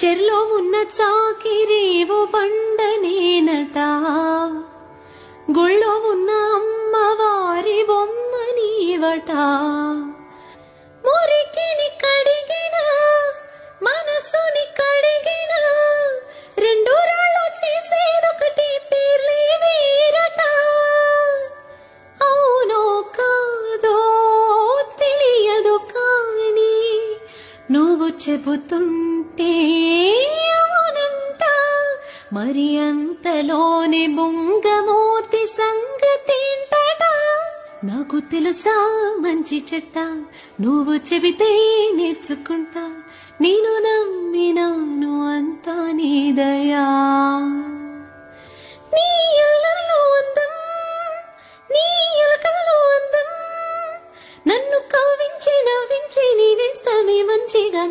చెర్లో ఉన్న చాకిరేవో బండ నేనట గుళ్ళో ఉన్న అమ్మవారి బొమ్మ నీవట. మురికిని కడిగిన మనసుని కడిగిన రెండు రాళ్ళు చేసేదొకటి పేర్లే వేరట. అవునో కాదో తెలియదు కానీ నువ్వు చెబుతుంటే మరి అంతలోని బొంగమూతి సంగతేంటడా? నాకు తెలుసా మంచి చెట్ట? నువ్వు చెబితే నేర్చుకుంటా. నేను నమ్మినాను అంతా నీ దయా. నీ నన్ను కావించి నవ్వించి నేనేస్తామే మంచిగా